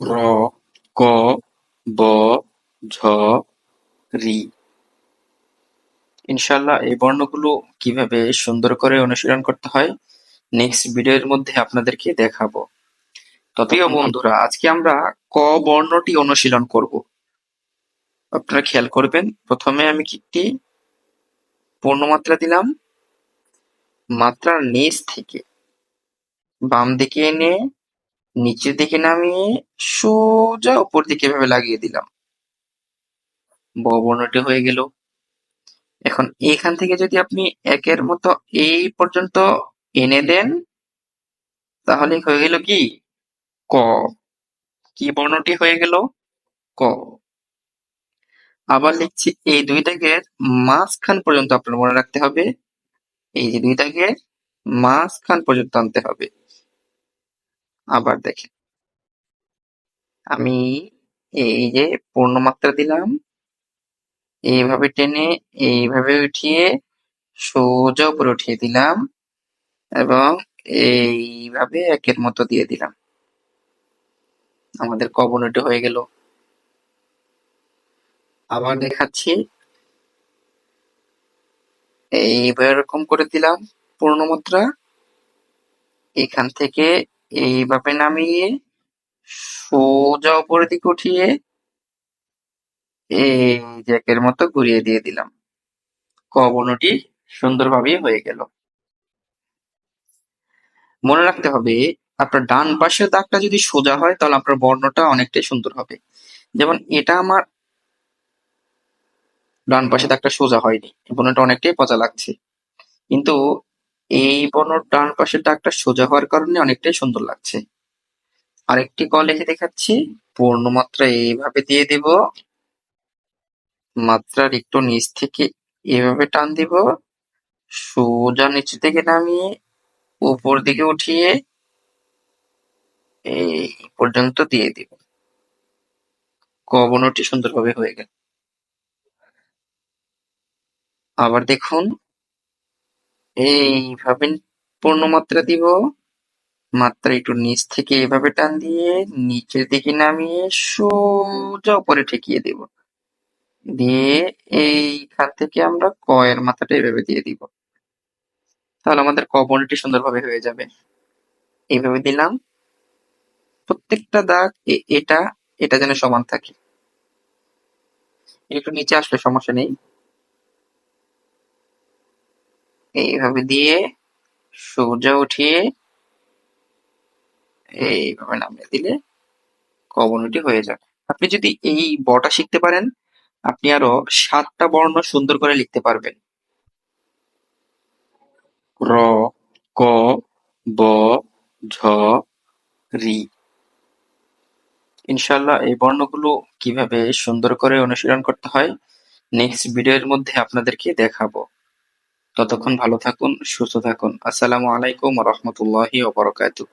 র, ক, ব, ঝ, রি। ইনশাল্লাহ এই বর্ণগুলো কীভাবে সুন্দর করে অনুশীলন করতে হয় নেক্সট ভিডিওর মধ্যে আপনাদেরকে দেখাবো। ততপ্রিয় বন্ধুরা, আজকে আমরা ক বর্ণটি অনুশীলন করব। আপনারা খেয়াল করবেন, প্রথমে আমি একটি পূর্ণমাত্রা দিলাম। মাত্রার নিচ থেকে বাম দিকে এনে নিচের দিকে নামিয়ে সোজা উপর দিকে এভাবে লাগিয়ে দিলাম। বর্ণটি হয়ে গেল। এখন এখান থেকে যদি আপনি একের মতো এই পর্যন্ত এনে দেন, তাহলে হয়ে গেল কি? ক। কি বর্ণটি হয়ে গেল? ক। আবার লিখছি, এই দুই দাগের মাঝখান পর্যন্ত আপনার মনে রাখতে হবে। এই যে দুই দাগের মাঝখান পর্যন্ত আনতে হবে। আবার দেখেন আমি এই যে পূর্ণমাত্রা দিলাম, এইভাবে টেনে এইভাবে উঠিয়ে সোজা উপরে উঠিয়ে দিলাম এবং এইভাবে একের মতো দিয়ে দিলাম। আমাদের কবনটি হয়ে গেল। আবার দেখাচ্ছি। এইভাবে এরকম করে দিলাম পূর্ণমাত্রা। এখান থেকে এইভাবে নামিয়ে সোজা উপরের দিকে উঠিয়ে এই জ্যাকের মতো ঘুরিয়ে দিয়ে দিলাম। ক বর্ণটি সুন্দরভাবে হয়ে গেল। মনে রাখতে হবে, আপনার ডান পাশের দাগটা যদি সোজা হয়, তাহলে আপনার বর্ণটা অনেকটাই সুন্দর হবে। যেমন এটা আমার ডান পাশে দাগটা সোজা হয়নি, বর্ণটা অনেকটাই পচা লাগছে। কিন্তু এই বর্ণর ডান পাশের দাগটা সোজা হওয়ার কারণে অনেকটাই সুন্দর লাগছে। আরেকটি ক লিখে দেখাচ্ছি। পূর্ণমাত্রা এইভাবে দিয়ে দিব। মাত্রার একটু নিচ থেকে এভাবে টান দিব। সোজা নিচে থেকে নামিয়ে উপর দিকে উঠিয়ে এই পর্যন্ত দিয়ে দিব। ক বর্ণটি সুন্দরভাবে হয়ে গেল। আবার দেখুন। এইভাবে পূর্ণমাত্রা দিব। মাত্রা একটু নিচ থেকে এভাবে টান দিয়ে নিচের দিকে নামিয়ে সোজা উপরে ঠেকিয়ে দেব। দিয়ে এইখান থেকে আমরা ক এর মাথাটা এভাবে দিয়ে দিব। তাহলে আমাদের ক বর্ণটি সুন্দরভাবে হয়ে যাবে। এইভাবে দিলাম। প্রত্যেকটা দাগ এটা এটা যেন সমান থাকে। একটু নিচে আসলে সমস্যা নেই। এইভাবে দিয়ে সোজা উঠিয়ে এইভাবে নামিয়ে দিলে কবনটি হয়ে যাবে। আপনি যদি এই বটা শিখতে পারেন, আপনি আরও সাতটা বর্ণ সুন্দর করে লিখতে পারবেন। র, ক, ব, ঝ, রি। ইনশাল্লাহ এই বর্ণগুলো কীভাবে সুন্দর করে অনুশীলন করতে হয় নেক্সট ভিডিওর মধ্যে আপনাদেরকে দেখাবো। ততক্ষণ ভালো থাকুন সুস্থ থাকুন। আসসালামু আলাইকুম রহমতুল্লাহি ওবরাকাতুহ